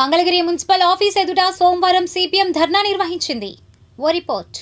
Mangalagiri municipal office ఎదుట సోమవారం CPM ధర్నా నిర్వహించింది. ఓ రిపోర్ట్.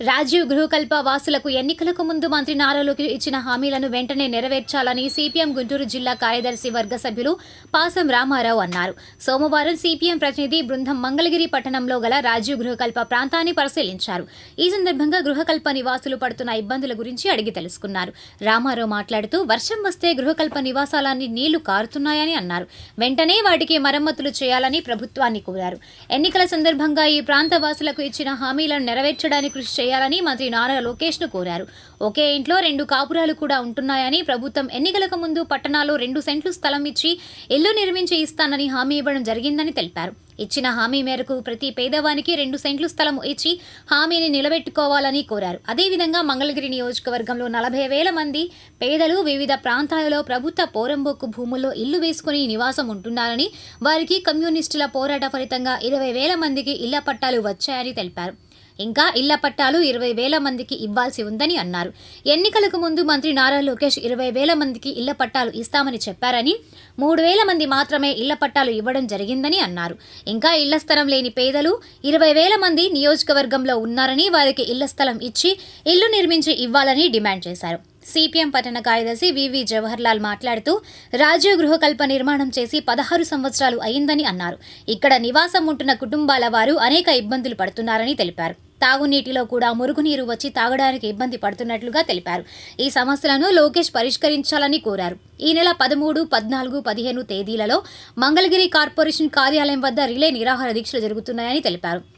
రాజీవ్ గృహకల్ప వాసులకు ఎన్నికలకు ముందు మంత్రి నారాలోకి ఇచ్చిన హామీలను వెంటనే నెరవేర్చాలని సిపిఎం గుంటూరు జిల్లా కార్యదర్శి వర్గ సభ్యులు పాసం రామారావు అన్నారు. సోమవారం సిపిఎం ప్రతినిధి బృందం మంగళగిరి పట్టణంలో గల రాజీవ్ గృహకల్ప ప్రాంతాన్ని పరిశీలించారు. ఈ సందర్భంగా గృహకల్ప నివాసులు పడుతున్న ఇబ్బందుల గురించి అడిగి తెలుసుకున్నారు. రామారావు మాట్లాడుతూ వర్షం వస్తే గృహకల్ప నివాసాలన్నీ నీళ్ళు కారుతున్నాయని అన్నారు. వెంటనే వాటికి మరమ్మతులు చేయాలని ప్రభుత్వాన్ని కోరారు. ఎన్నికల సందర్భంగా ఈ ప్రాంత వాసులకు ఇచ్చిన హామీలను నెరవేర్చడానికి కృషి చేయాలని మంత్రి నారా లోకేష్ను కోరారు. ఒకే ఇంట్లో రెండు కాపురాలు కూడా ఉంటున్నాయని ప్రభుత్వం ఎన్నికలకు ముందు పట్టణాల్లో రెండు సెంట్లు స్థలం ఇచ్చి ఇల్లు నిర్మించి ఇస్తానని హామీ ఇవ్వడం జరిగిందని తెలిపారు. ఇచ్చిన హామీ మేరకు ప్రతి పేదవానికి రెండు సెంట్లు స్థలం ఇచ్చి హామీని నిలబెట్టుకోవాలని కోరారు. అదేవిధంగా మంగళగిరి నియోజకవర్గంలో నలభై వేల మంది పేదలు వివిధ ప్రాంతాలలో ప్రభుత్వ పోరంబోకు భూముల్లో ఇల్లు వేసుకుని నివాసం ఉంటున్నారని వారికి కమ్యూనిస్టుల పోరాట ఫలితంగా ఇరవై వేల మందికి ఇళ్ళ పట్టాలు వచ్చాయని తెలిపారు. ఇంకా ఇళ్ళ పట్టాలు ఇరవై వేల మందికి ఇవ్వాల్సి ఉందని అన్నారు. ఎన్నికలకు ముందు మంత్రి నారా లోకేష్ ఇరవై వేల మందికి ఇళ్ళ పట్టాలు ఇస్తామని చెప్పారని మూడు వేల మంది మాత్రమే ఇళ్ళ పట్టాలు ఇవ్వడం జరిగిందని అన్నారు. ఇంకా ఇళ్ళ స్థలం లేని పేదలు ఇరవై వేల మంది నియోజకవర్గంలో ఉన్నారని వారికి ఇళ్ళ స్థలం ఇచ్చి ఇల్లు నిర్మించి ఇవ్వాలని డిమాండ్ చేశారు. సిపిఎం పట్టణ కార్యదర్శి వివి జవహర్లాల్ మాట్లాడుతూ రాజీవ్ గృహకల్ప నిర్మాణం చేసి పదహారు సంవత్సరాలు అయిందని అన్నారు. ఇక్కడ నివాసం ఉంటున్న కుటుంబాల వారు అనేక ఇబ్బందులు పడుతున్నారని తెలిపారు. తాగునీటిలో కూడా మురుగునీరు వచ్చి తాగడానికి ఇబ్బంది పడుతున్నట్లుగా తెలిపారు. ఈ సమస్యలను లోకేష్ పరిష్కరించాలని కోరారు. ఈ నెల పదమూడు పద్నాలుగు పదిహేను తేదీలలో మంగళగిరి కార్పొరేషన్ కార్యాలయం వద్ద రిలే నిరాహార దీక్షలు జరుగుతున్నాయని తెలిపారు.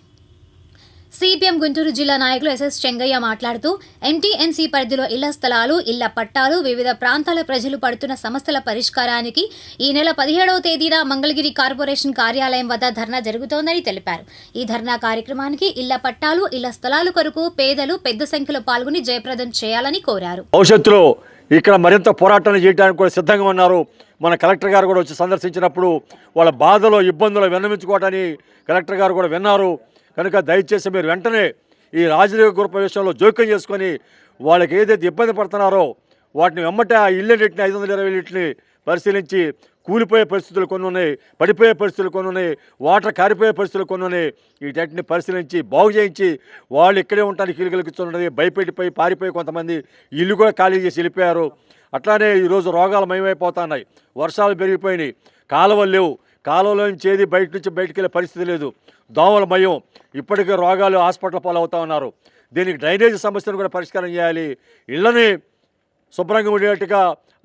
సిపిఎం గుంటూరు జిల్లా నాయకులు ఎస్ఎస్ చెంగయ్య మాట్లాడుతూ ఎంటీఎన్సీ పరిధిలో ఇళ్ళ స్థలాలు ఇళ్ళ పట్టాలు వివిధ ప్రాంతాల ప్రజలు పడుతున్న సమస్యల పరిష్కారానికి ఈ నెల పదిహేడవ తేదీన మంగళగిరి కార్పొరేషన్ కార్యాలయం వద్ద ధర్నా జరుగుతోందని తెలిపారు. ఈ ధర్నా కార్యక్రమానికి ఇళ్ళ పట్టాలు ఇళ్ళ స్థలాలు కొరకు పేదలు పెద్ద సంఖ్యలో పాల్గొని జయప్రదం చేయాలని కోరారు. భవిష్యత్తులో ఇక్కడ మరింత పోరాటాలు చేయడానికి కూడా సిద్ధంగా ఉన్నారు. మన కలెక్టర్ గారు కూడా వచ్చి సందర్శించినప్పుడు వాళ్ళ బాధలో ఇబ్బందులు విన్నవించుకోవటాన్ని కలెక్టర్ గారు కూడా విన్నారు. కనుక దయచేసి మీరు వెంటనే ఈ రాజరీగ గ్రూప్ విషయంలో జోక్యం చేసుకొని వాళ్ళకి ఏదైతే ఇబ్బంది పడుతున్నారో వాటిని వెమ్మటే ఆ ఇళ్ళన్నింటిని ఐదు వందల ఇరవై ఇంటిని పరిశీలించి కూలిపోయే పరిస్థితులు కొన్ని ఉన్నాయి పడిపోయే పరిస్థితులు కొన్ని ఉన్నాయి వాటర్ కారిపోయే పరిస్థితులు కొన్ని ఉన్నాయి. వీటన్నిటిని పరిశీలించి బాగు చేయించి వాళ్ళు ఇక్కడే ఉండడానికి ఇల్లు కలిగిస్తున్నది భయపెట్టిపోయి పారిపోయి కొంతమంది ఇల్లు కూడా ఖాళీ చేసి వెళ్ళిపోయారు. అట్లానే ఈరోజు రోగాలు మయమైపోతున్నాయి వర్షాలు పెరిగిపోయినాయి కాలువలు లేవు. కాలంలో చేది బయట నుంచి బయటికి వెళ్ళే పరిస్థితి లేదు. దోమల భయం ఇప్పటికే రోగాలు హాస్పిటల్ పాలవుతా ఉన్నారు. దీనికి డ్రైనేజ్ సమస్యను కూడా పరిష్కారం చేయాలి. ఇళ్ళని శుభ్రంగా ఉండేట్టుగా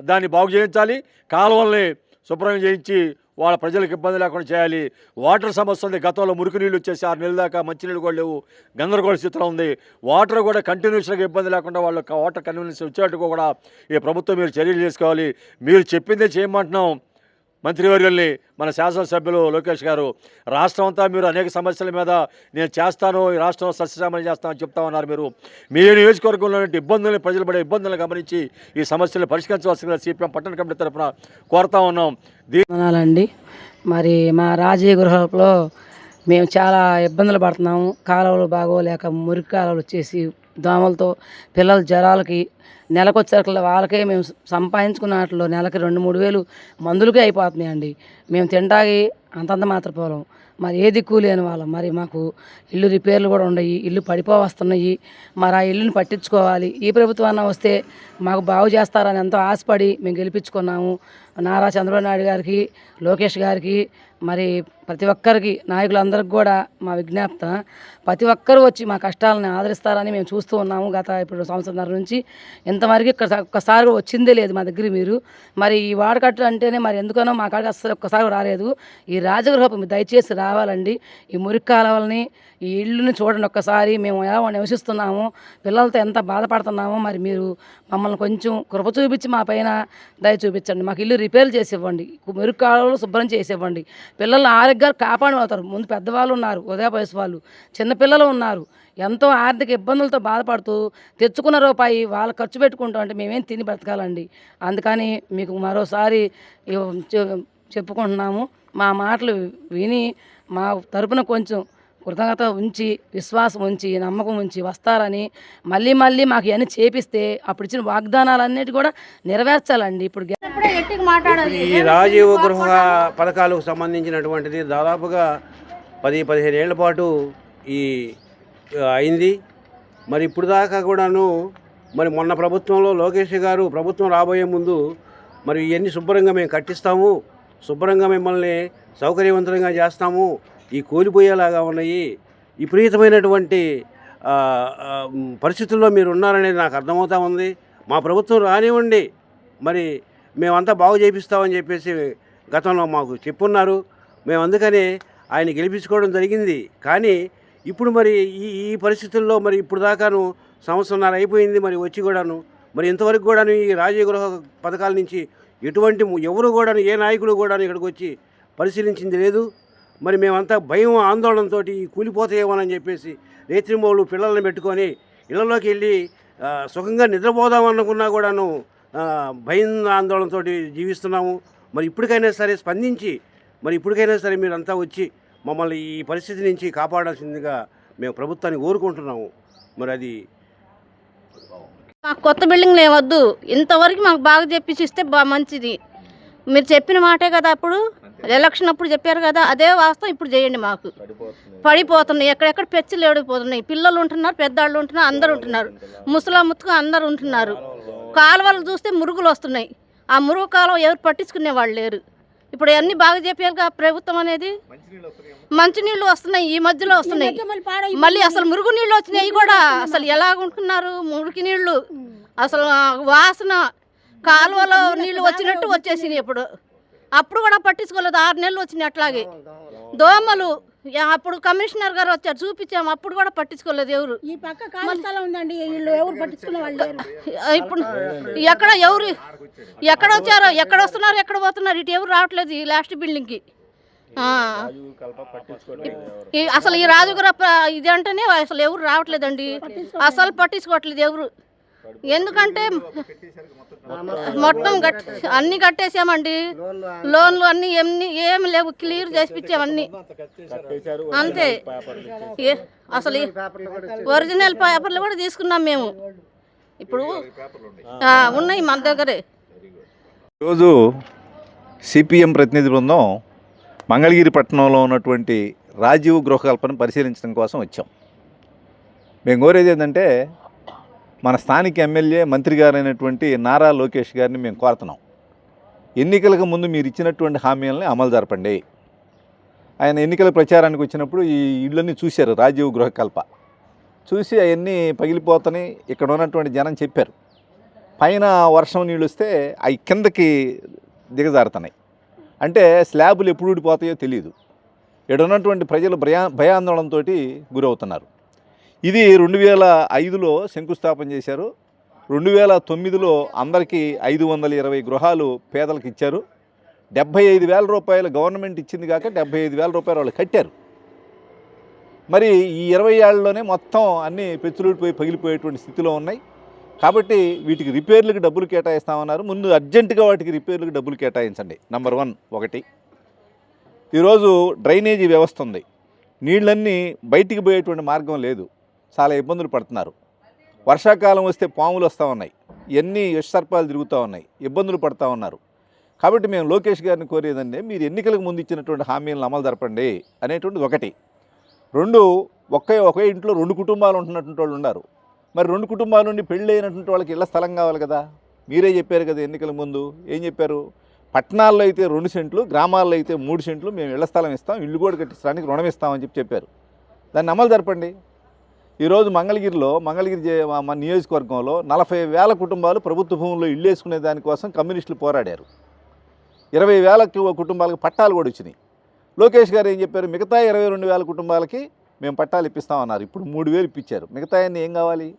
దాన్ని బాగు చేయించాలి. కాలువల్ని శుభ్రం చేయించి వాళ్ళ ప్రజలకు ఇబ్బంది లేకుండా చేయాలి. వాటర్ సమస్య ఉంది. గతంలో మురికి నీళ్ళు వచ్చేసి ఆరు నెలల దాకా మంచినీళ్ళు కూడా లేవు. గందరగోళ స్థితిలో ఉంది. వాటర్ కూడా కంటిన్యూస్గా ఇబ్బంది లేకుండా వాళ్ళకి వాటర్ కన్వీనియన్స్ వచ్చేట్టుగా కూడా ఈ ప్రభుత్వం మీరు చర్యలు చేసుకోవాలి మీరు చెప్పిందే చేయమంటున్నాం. మంత్రివర్యుల్ని మన శాసనసభ్యులు లోకేష్ గారు రాష్ట్రం అంతా మీరు అనేక సమస్యల మీద నేను చేస్తాను ఈ రాష్ట్రం సస్యశామని చేస్తానని చెప్తా ఉన్నారు మీరు. మీ నియోజకవర్గంలో ఇబ్బందులు ఇబ్బందుల్ని ప్రజలు పడే ఇబ్బందులను గమనించి ఈ సమస్యలు పరిష్కరించవలసిందిగా సిపిఎం పట్టణ కమిటీ తరఫున కోరుతా ఉన్నాం. దీ మరి మా రాజీయ గృహలో మేము చాలా ఇబ్బందులు పడుతున్నాము. కాలువలు బాగోలేక మురికి కాలువలు వచ్చేసి దోమలతో పిల్లల జ్వరాలకి నెలకు వచ్చేసరికి వాళ్ళకే మేము సంపాదించుకున్న వాటిలో నెలకి రెండు మూడు వేలు మందులకే అయిపోతున్నాయండి. మేము తింటాగి అంతంత మాత్రపోలం మరి ఏ దిక్కు లేని వాళ్ళం. మరి మాకు ఇల్లు రిపేర్లు కూడా ఉన్నాయి ఇల్లు పడిపోవస్తున్నాయి. మరి ఆ ఇల్లుని పట్టించుకోవాలి. ఈ ప్రభుత్వాన్ని వస్తే మాకు బాగు చేస్తారని ఎంతో ఆశపడి మేము గెలిపించుకున్నాము. నారా చంద్రబాబు నాయుడు గారికి లోకేష్ గారికి మరి ప్రతి ఒక్కరికి నాయకులందరికీ కూడా మా విజ్ఞాప్త. ప్రతి ఒక్కరు వచ్చి మా కష్టాలను ఆదరిస్తారని మేము చూస్తూ ఉన్నాము గత ఇప్పుడు సంవత్సరంన్నర నుంచి. ఇంతవరకు ఇక్కడ ఒక్కసారి వచ్చిందే లేదు మా దగ్గర మీరు. మరి ఈ వాడకట్టు అంటేనే మరి ఎందుకనో మా కాడికి అసలు ఒక్కసారి రాలేదు. ఈ రాజగృహపు మీరు దయచేసి రావాలండి. ఈ మురికి కాలవల్ని ఈ ఇల్లుని చూడండి ఒక్కసారి. మేము ఎలా నివసిస్తున్నాము పిల్లలతో ఎంత బాధపడుతున్నామో మరి మీరు మమ్మల్ని కొంచెం కృప చూపించి మా పైన దయ చూపించండి. మాకు ఇల్లు రిపేర్ చేసి ఇవ్వండి. మురికి కాలువలు శుభ్రం చేసి ఇవ్వండి. పిల్లల్ని ఆరోగ్యాలు కాపాడుతారు. ముందు పెద్దవాళ్ళు ఉన్నారు ఉదయ వయసు వాళ్ళు చిన్నపిల్లలు ఉన్నారు. ఎంతో ఆర్థిక ఇబ్బందులతో బాధపడుతూ తెచ్చుకున్న రూపాయి వాళ్ళు ఖర్చు పెట్టుకుంటాం అంటే మేమేం తిని బ్రతకాలండి అందుకని మీకు మరోసారి చెప్పుకుంటున్నాము. మా మాటలు విని మా తరపున కొంచెం కృతజ్ఞత ఉంచి విశ్వాసం ఉంచి నమ్మకం ఉంచి వస్తారని మళ్ళీ మళ్ళీ మాకు ఇవన్నీ చేపిస్తే అప్పుడు ఇచ్చిన వాగ్దానాలన్నిటి కూడా నెరవేర్చాలండి. ఇప్పుడు ఈ రాజీవ్ గృహ పథకాలకు సంబంధించినటువంటిది దాదాపుగా పది పదిహేను ఏళ్ళ పాటు ఈ అయింది. మరి ఇప్పుడు దాకా కూడాను మరి మొన్న ప్రభుత్వంలో లోకేష్ గారు ప్రభుత్వం రాబోయే ముందు మరి ఇవన్నీ శుభ్రంగా మేము కట్టిస్తాము శుభ్రంగా మిమ్మల్ని సౌకర్యవంతంగా చేస్తాము ఈ కూలిపోయేలాగా ఉన్నాయి. విపరీతమైనటువంటి పరిస్థితుల్లో మీరు ఉన్నారనేది నాకు అర్థమవుతా ఉంది. మా ప్రభుత్వం రానివ్వండి. మరి మేమంతా బాగు చేపిస్తామని చెప్పేసి గతంలో మాకు చెప్పున్నారు. మేము అందుకనే ఆయన గెలిపించుకోవడం జరిగింది. కానీ ఇప్పుడు మరి ఈ ఈ పరిస్థితుల్లో మరి ఇప్పుడు దాకాను సంవత్సరంన్నర అయిపోయింది మరి వచ్చి కూడాను. మరి ఇంతవరకు కూడాను ఈ రాజగృహ గృహ పథకాల నుంచి ఎటువంటి ఎవరు కూడాను ఏ నాయకులు కూడాను ఇక్కడికి వచ్చి పరిశీలించింది లేదు. మరి మేమంతా భయం ఆందోళనతో కూలిపోతాయేమోనని చెప్పేసి రేత్రింబోళ్ళు పిల్లల్ని పెట్టుకొని ఇళ్ళలోకి వెళ్ళి సుఖంగా నిద్రపోదాం అనుకున్నా కూడాను భయం ఆందోళనతో జీవిస్తున్నాము. మరి ఇప్పటికైనా సరే స్పందించి మరి ఇప్పటికైనా సరే మీరంతా వచ్చి మమ్మల్ని ఈ పరిస్థితి నుంచి కాపాడాల్సిందిగా మేము ప్రభుత్వాన్ని కోరుకుంటున్నాము. మరి అది మాకు కొత్త బిల్డింగ్లు ఏమొద్దు ఇంతవరకు మాకు బాగా చెప్పించి ఇస్తే బాగా మంచిది. మీరు చెప్పిన మాటే కదా అప్పుడు? ఎలక్షన్ అప్పుడు చెప్పారు కదా? అదే వాస్తవం ఇప్పుడు చేయండి మాకు. పడిపోతున్నాయి. ఎక్కడెక్కడ పెచ్చులు ఏడిపోతున్నాయి పిల్లలు ఉంటున్నారు పెద్దవాళ్ళు ఉంటున్నారు అందరు ఉంటున్నారు. ముసలా ముత్తుగా అందరు ఉంటున్నారు. కాలువలు చూస్తే మురుగులు వస్తున్నాయి. ఆ మురుగు కాలువ ఎవరు పట్టించుకునే వాళ్ళు లేరు. ఇప్పుడు అన్ని బాగా చెప్పారు ప్రభుత్వం అనేది. మంచినీళ్ళు వస్తున్నాయి ఈ మధ్యలో వస్తున్నాయి. మళ్ళీ అసలు మురుగు నీళ్ళు వచ్చినాయి కూడా. అసలు ఎలాగ ఉంటున్నారు మురికి నీళ్ళు అసలు వాసన కాలువలో నీళ్ళు వచ్చినట్టు వచ్చేసినాయి ఇప్పుడు. అప్పుడు కూడా పట్టించుకోలేదు. ఆరు నెలలు వచ్చినాయి అట్లాగే. దోమలు అప్పుడు కమిషనర్ గారు వచ్చారు చూపించాము. అప్పుడు కూడా పట్టించుకోలేదు ఎవరు. ఈ పక్క ఉందండి వీళ్ళు ఎవరు పట్టించుకునే వాళ్ళు లేరు. ఇప్పుడు ఎక్కడ ఎవరు ఎక్కడ వచ్చారో ఎక్కడ వస్తున్నారు ఎక్కడ పోతున్నారు ఇటు ఎవరు రావట్లేదు ఈ లాస్ట్ బిల్డింగ్కి అసలు ఈ రాజుగుర ఇది అంటేనే అసలు ఎవరు రావట్లేదండి. అసలు పట్టించుకోవట్లేదు ఎవరు. ఎందుకంటే మొత్తం గట్ అన్ని కట్టేసామండి. లోన్లు అన్ని ఎన్ని ఏమి లేవు క్లియర్ చేసి అన్ని అంతే అసలు ఒరిజినల్ పేపర్లు కూడా తీసుకున్నాం మేము. ఇప్పుడు ఆ, ఉన్నాయి మన దగ్గరే. ఈరోజు సిపిఎం ప్రతినిధి బృందం మంగళగిరి పట్టణంలో ఉన్నటువంటి రాజీవ్ గృహకల్పన పరిశీలించడం కోసం వచ్చాం. మేము కోరేది ఏంటంటే మన స్థానిక ఎమ్మెల్యే మంత్రి గారైనటువంటి నారా లోకేష్ గారిని మేము కోరుతున్నాం. ఎన్నికలకు ముందు మీరు ఇచ్చినటువంటి హామీలని అమలు జరపండి. ఆయన ఎన్నికల ప్రచారానికి వచ్చినప్పుడు ఈ ఇళ్ళని చూశారు రాజీవ్ గృహకల్ప చూసి అవన్నీ పగిలిపోతని ఇక్కడ ఉన్నటువంటి జనం చెప్పారు. పైన వర్షం నీళ్ళు వస్తే అవి కిందకి దిగజారుతున్నాయి. అంటే స్లాబులు ఎప్పుడు ఊడిపోతాయో తెలియదు ఇక్కడ ఉన్నటువంటి ప్రజలు భయా భయాందోళనతో గురవుతున్నారు. ఇది రెండు వేల ఐదులో శంకుస్థాపన చేశారు. రెండు వేల తొమ్మిదిలో అందరికీ ఐదు వందల ఇరవై గృహాలు పేదలకు ఇచ్చారు. డెబ్భై ఐదు వేల రూపాయలు గవర్నమెంట్ ఇచ్చింది కాక డెబ్భై ఐదు వేల రూపాయలు వాళ్ళు కట్టారు. మరి ఈ ఇరవై ఏళ్ళలోనే మొత్తం అన్నీ పెచ్చులుడిపోయి పగిలిపోయేటువంటి స్థితిలో ఉన్నాయి. కాబట్టి వీటికి రిపేర్లకు డబ్బులు కేటాయిస్తామన్నారు. ముందు అర్జెంటుగా వాటికి రిపేర్లకు డబ్బులు కేటాయించండి. నంబర్ వన్ ఒకటి. ఈరోజు డ్రైనేజీ వ్యవస్థ ఉంది. నీళ్ళన్నీ బయటికి పోయేటువంటి మార్గం లేదు. చాలా ఇబ్బందులు పడుతున్నారు. వర్షాకాలం వస్తే పాములు వస్తూ ఉన్నాయి. ఎన్ని విషసర్పాలు తిరుగుతూ ఉన్నాయి. ఇబ్బందులు పడుతూ ఉన్నారు. కాబట్టి మేము లోకేష్ గారిని కోరేదంటే మీరు ఎన్నికలకు ముందు ఇచ్చినటువంటి హామీలను అమలు జరపండి అనేటువంటిది ఒకటి. రెండు ఒకే ఒకే ఇంట్లో రెండు కుటుంబాలు ఉంటున్నటువంటి వాళ్ళు ఉన్నారు. మరి రెండు కుటుంబాల నుండి పెళ్ళి అయినటువంటి వాళ్ళకి ఇళ్ళ స్థలం కావాలి కదా? మీరే చెప్పారు కదా ఎన్నికల ముందు. ఏం చెప్పారు? పట్టణాల్లో అయితే రెండు సెంట్లు గ్రామాల్లో అయితే మూడు సెంట్లు మేము ఇళ్ళ స్థలం ఇస్తాం ఇల్లు కూడా కట్టించడానికి రుణం ఇస్తామని చెప్పి చెప్పారు. దాన్ని అమలు జరపండి. ఈరోజు మంగళగిరిలో మంగళగిరి మా- నియోజకవర్గంలో నలభై వేల కుటుంబాలు ప్రభుత్వ భూముల్లో ఇల్లు వేసుకునే దానికోసం కమ్యూనిస్టులు పోరాడారు. ఇరవై వేల కుటుంబాలకు పట్టాలు కూడా వచ్చినాయి. లోకేష్ గారు ఏం చెప్పారు? మిగతా ఇరవై రెండు వేల కుటుంబాలకి మేము పట్టాలు ఇప్పిస్తామన్నారు. ఇప్పుడు మూడు వేలు ఇప్పించారు. మిగతా ఏం కావాలి?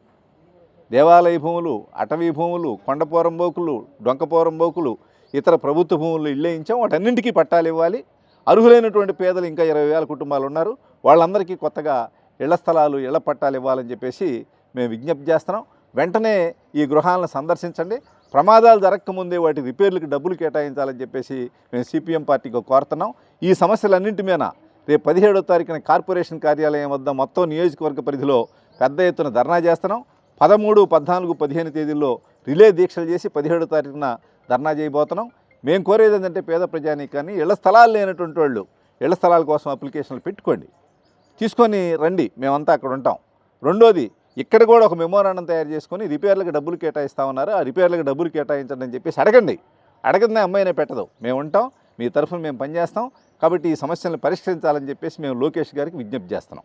దేవాలయ భూములు అటవీ భూములు కొండపోరం బోకులు డొంకపోరం బోకులు ఇతర ప్రభుత్వ భూములు ఇళ్ళేయించాం ఇచ్చాం వాటన్నింటికీ పట్టాలు ఇవ్వాలి. అర్హులైనటువంటి పేదలు ఇంకా ఇరవై వేల కుటుంబాలు ఉన్నారు. వాళ్ళందరికీ కొత్తగా ఇళ్ళ స్థలాలు ఇళ్ళ పట్టాలు ఇవ్వాలని చెప్పేసి మేము విజ్ఞప్తి చేస్తున్నాం. వెంటనే ఈ గృహాలను సందర్శించండి. ప్రమాదాలు జరగకముందే వాటి రిపేర్లకు డబ్బులు కేటాయించాలని చెప్పేసి మేము సిపిఎం పార్టీకి కోరుతున్నాం. ఈ సమస్యలన్నింటి మీద రేపు పదిహేడో తారీఖున కార్పొరేషన్ కార్యాలయం వద్ద మొత్తం నియోజకవర్గ పరిధిలో పెద్ద ఎత్తున ధర్నా చేస్తున్నాం. పదమూడు పద్నాలుగు పదిహేను తేదీల్లో రిలే దీక్షలు చేసి పదిహేడో తారీఖున ధర్నా చేయబోతున్నాం. మేము కోరేది ఏంటంటే పేద ప్రజానీకాన్ని ఇళ్ళ స్థలాలు లేనటువంటి వాళ్ళు ఇళ్ళ స్థలాల కోసం అప్లికేషన్లు పెట్టుకోండి. తీసుకొని రండి మేమంతా అక్కడ ఉంటాం. రెండోది ఇక్కడ కూడా ఒక మెమోరాండం తయారు చేసుకొని రిపేర్లకు డబ్బులు కేటాయిస్తామన్నారు. ఆ రిపేర్లకు డబ్బులు కేటాయించండి అని చెప్పేసి అడగండి. అడగదనే అమ్మాయినే పెట్టదు. మేము ఉంటాం మీ తరఫున మేము పనిచేస్తాం. కాబట్టి ఈ సమస్యలను పరిష్కరించాలని చెప్పేసి మేము లోకేష్ గారికి విజ్ఞప్తి చేస్తున్నాం.